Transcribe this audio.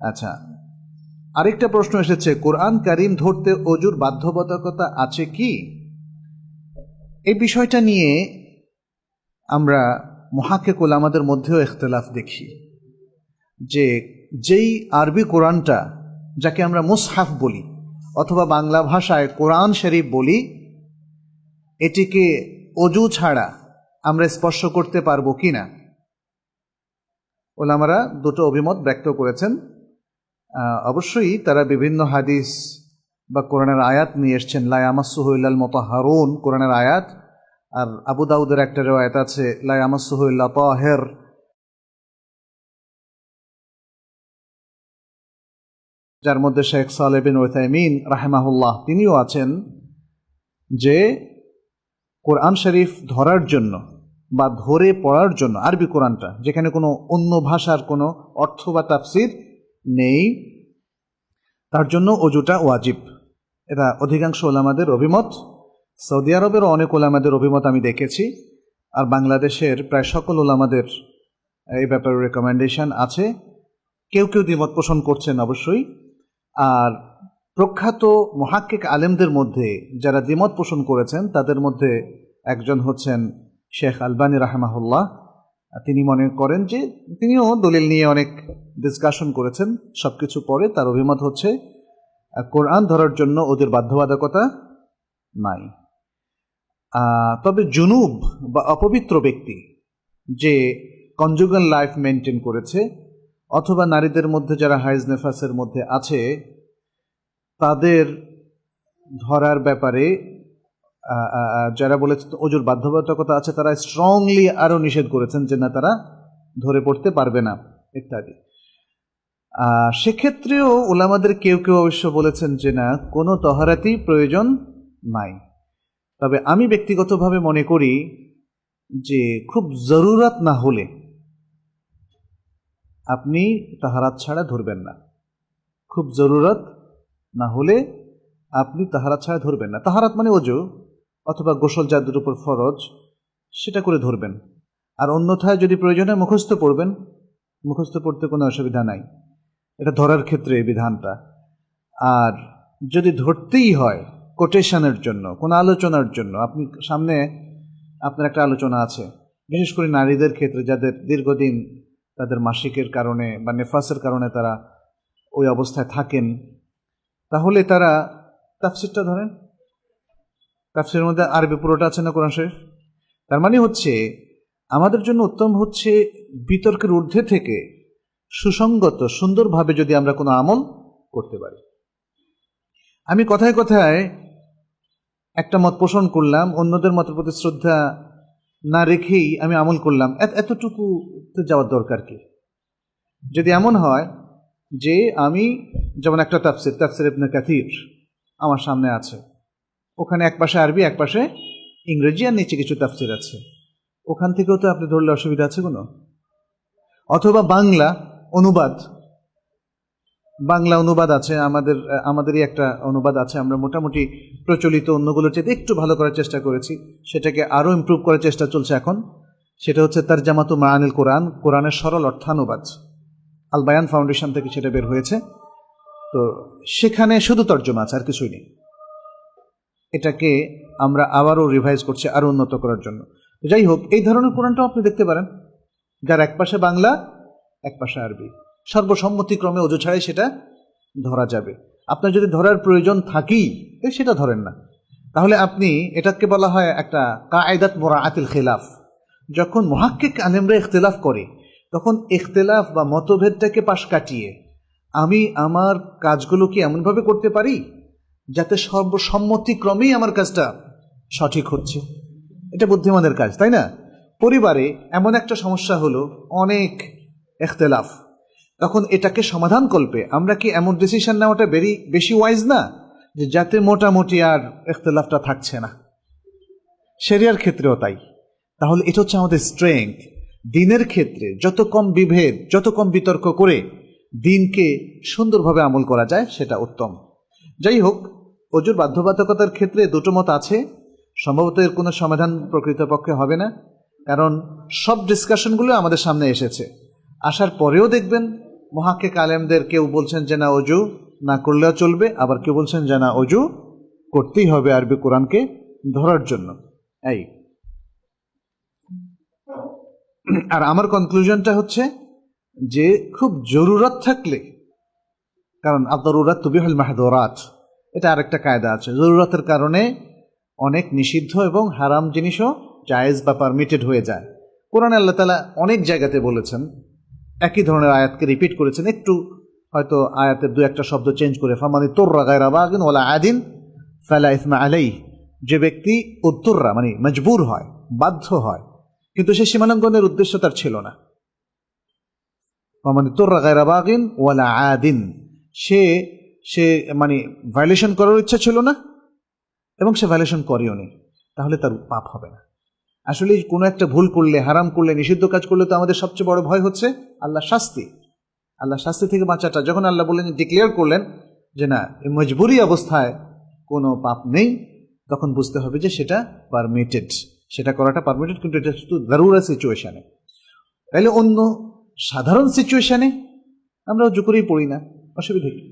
আচ্ছা। আরেকটা প্রশ্ন এসেছে, কোরআন কারিম ধরতে অজুর বাধ্যবাধকতা আছে কি? এই বিষয়টা নিয়ে আমরা মহাকেকুল আমাদের মধ্যেও ইখতলাফ দেখি যে যেই আরবি কোরআনটা যাকে আমরা মুসহাফ বলি অথবা বাংলা ভাষায় কোরআন শরীফ বলি, এটিকে অজু ছাড়া আমরা স্পর্শ করতে পারব কি না ওলামারা দুটো অভিমত ব্যক্ত করেছেন। অবশ্যই তারা বিভিন্ন হাদিস বা কোরআনের আয়াত নিয়ে এসছেন। লায়ামাসুহুল্লাল মোতাহারুন, কোরআনের আয়াত। আর আবু দাউদের একটা রেওয়ায়ত আছে লাই লায়ামাসুহুল্লাহ তাহের। যার মধ্যে শেখ সালেবিন ওসাইমিন রাহেমাহুল্লাহ তিনিও আছেন যে কোরআন শরীফ ধরার জন্য বা ধরে পড়ার জন্য, আরবি কোরআনটা, যেখানে কোনো অন্য ভাষার কোনো অর্থ বা তাফসির নেই, তার জন্য অজুটা ওয়াজিব। এটা অধিকাংশ ওলামাদের অভিমত। সৌদি আরবেরও অনেক ওলামাদের অভিমত আমি দেখেছি, আর বাংলাদেশের প্রায় সকল ওলামাদের এই ব্যাপারে রেকমেন্ডেশন আছে। কেউ কেউ দ্বিমত পোষণ করছেন অবশ্যই। আর প্রখ্যাত মহাক্কিক আলেমদের মধ্যে যারা দ্বিমত পোষণ করেছেন, তাদের মধ্যে একজন হচ্ছেন শেখ আলবানী রাহমাহুল্লাহ। তিনি মনে করেন যে তিনিও দলিল নিয়ে অনেক ডিসকাশন করেছেন। সব কিছু পরে তার অভিমত হচ্ছে কোরআন ধরার জন্য ওদের বাধ্যবাধকতা নাই। তবে জুনুব বা অপবিত্র ব্যক্তি যে কনজুগাল লাইফ মেনটেন করেছে, অথবা নারীদের মধ্যে যারা হাইজ নেফাসের মধ্যে আছে, তাদের ধরার ব্যাপারে যারা বলেছে অজুর বাধ্যবাধকতা আছে, তারা স্ট্রংলি আরও নিষেধ করেছেন যে না, তারা ধরে পড়তে পারবে না, ইত্যাদি। সেক্ষেত্রেও ওলামাদের কেউ কেউ অবশ্য বলেছেন যে না, কোনো তহারাতি প্রয়োজন নাই। তবে আমি ব্যক্তিগতভাবে মনে করি যে খুব জরুরাত না হলে আপনি তাহারাত ছাড়া ধরবেন না। খুব জরুরত না হলে আপনি তাহারাত ছাড়া ধরবেন না। তাহারাত মানে অজু। অথবা গোসল যাদের উপর ফরজ, সেটা করে ধরবেন। আর অন্যথায় যদি প্রয়োজনে মুখস্থ পড়বেন, মুখস্থ পড়তে কোনো অসুবিধা নাই। এটা ধরার ক্ষেত্রে এই বিধানটা। আর যদি ধরতেই হয় কোটেশনের জন্য, কোনো আলোচনার জন্য, আপনি সামনে আপনার একটা আলোচনা আছে, বিশেষ করে নারীদের ক্ষেত্রে যাদের দীর্ঘদিন তাদের মাসিকের কারণে বা নেফাসের কারণে তারা ওই অবস্থায় থাকেন, তাহলে তারা তাফসিরটা ধরেন তাফসিরের মধ্যে আরবি পুরোটা আছে না কোরআন শরীফ? তার মানে হচ্ছে, আমাদের জন্য উত্তম হচ্ছে বিতর্কের ঊর্ধ্বে থেকে সুসঙ্গত সুন্দরভাবে যদি আমরা কোনো আমল করতে পারি। আমি কথায় কথায় একটা মত পোষণ করলাম, অন্যদের মতের প্রতি শ্রদ্ধা না রেখেই আমি আমল করলাম। এত- এতটুকু তো যাওয়ার দরকার কি? যদি এমন হয় যে আমি, যেমন একটা তাফসির তাফসির ইবনে কাথির আমার সামনে আছে। ওখানে এক পাশে আরবি, এক পাশে ইংরেজি আর নিচে কিছু তাফসির আছে। ওখান থেকেও তো আপনি ধরলে অসুবিধা আছে কোনো? অথবা বাংলা অনুবাদ। বাংলা অনুবাদ আছে, আমাদের, আমাদেরই একটা অনুবাদ আছে। আমরা মোটামুটি প্রচলিত অন্যগুলোর চেয়ে একটু ভালো করার চেষ্টা করেছি। সেটাকে আরও ইমপ্রুভ করার চেষ্টা চলছে এখন। সেটা হচ্ছে তার জামাতু মায়ানুল কোরআন, কোরআনের সরল অর্থানুবাদ। আল বায়ান ফাউন্ডেশন থেকে সেটা বের হয়েছে। তো সেখানে শুধু তর্জমা আছে, আর কিছুই নেই। এটাকে আমরা আবারও রিভাইজ করছি আরও উন্নত করার জন্য। যাই হোক, এই ধরনের কোরআনটাও আপনি দেখতে পারেন। যার এক পাশে বাংলা, এক পাশে আরবি। সর্বসম্মতিক্রমে অজু ছাড়াই সেটা ধরা যাবে। আপনার যদি ধরার প্রয়োজন থাকেই সেটা ধরেন না। তাহলে আপনি এটাকে বলা হয় একটা কায়দাত মোরা আতিল খেলাফ। যখন মহাক্কিক আলেমরা ইখতলাফ করে, তখন ইখতলাফ বা মতভেদটাকে পাশ কাটিয়ে, আমি আমার কাজগুলো কি এমনভাবে করতে পারি? যাতে সর্বসম্মতিক্রমেই আমার কাজটা সঠিক হচ্ছে। এটা বুদ্ধিমানের কাজ, তাই না? পরিবারে এমন একটা সমস্যা হলো, অনেক এখতেলাফ। তখন এটাকে সমাধান কল্পে আমরা কি এমন ডিসিশন নেওয়াটা বেরি, বেশি ওয়াইজ না? যে যাতে মোটামুটি আর এখতেলাফটা থাকছে না। সেরিয়ার ক্ষেত্রেও তাই। তাহলে এটা হচ্ছে আমাদের স্ট্রেংথ দিনের ক্ষেত্রে যত কম বিভেদ, যত কম বিতর্ক করে দিনকে সুন্দরভাবে আমল করা যায়, সেটা উত্তম। যাই হোক অজুর বাধ্যবাধকতার ক্ষেত্রে দুটো মত আছে। সম্ভবত এর কোনো সমাধান প্রকৃতপক্ষে হবে না, কারণ সব ডিসকাশনগুলো আমাদের সামনে এসেছে। আসার পরেও দেখবেন মহাকে কালেমদের কেউ বলছেন যে না, অজু না করলেও চলবে, আবার কেউ বলছেন যে না, অজু করতেই হবে আরবি কোরআনকে ধরার জন্য। এই। আর আমার কনক্লুশনটা হচ্ছে যে খুব জরুরত থাকলে কারণ আবদরুরাত তুবিহল মাহদরাত। এটা আরেকটা কায়দা আছে। জরুরাতের কারণে অনেক নিষিদ্ধ এবং হারাম জিনিসও জায়েজ বা পারমিটেড হয়ে যায়। কোরআন আল্লাহ তালা অনেক জায়গাতে বলেছেন, একই ধরনের আয়াতকে রিপিট করেছেন। একটু হয়তো আয়াতের দু একটা শব্দ চেঞ্জ করে, ফামানি তোর্রা গায়রা বাগিন ওলা আদিন ফালা ইসমা আলাই যে ব্যক্তি উত্তররা মানে মজবুর হয়, বাধ্য হয়, কিন্তু সে সীমানাঙ্গনের উদ্দেশ্য তার ছিল না। মানে তোর্রা গায়রা বাগিন ওয়ালা আদিন। সে সে মানে ভায়োলেশন করার ইচ্ছা ছিল না, এবং সে ভায়োলেশন করেও নি। তাহলে তার পাপ হবে না। আসলে কোনো একটা ভুল করলে, হারাম করলে, নিষিদ্ধ কাজ করলে তো আমাদের সবচেয়ে বড় ভয় হচ্ছে আল্লাহ শাস্তি। আল্লাহ শাস্তি থেকে বাঁচাটা। যখন আল্লাহ বললেন ডিক্লেয়ার করলেন যে, না মজবুরি অবস্থায় কোনো পাপ নেই, তখন বুঝতে হবে যে, সেটা পারমিটেড সেটা করাটা পারমিটেড কিন্তু এটা শুধু দারুরা সিচুয়েশানে তাহলে অন্য সাধারণ সিচুয়েশানে আমরা উজু করেই পড়ি না। অসুবিধা কি?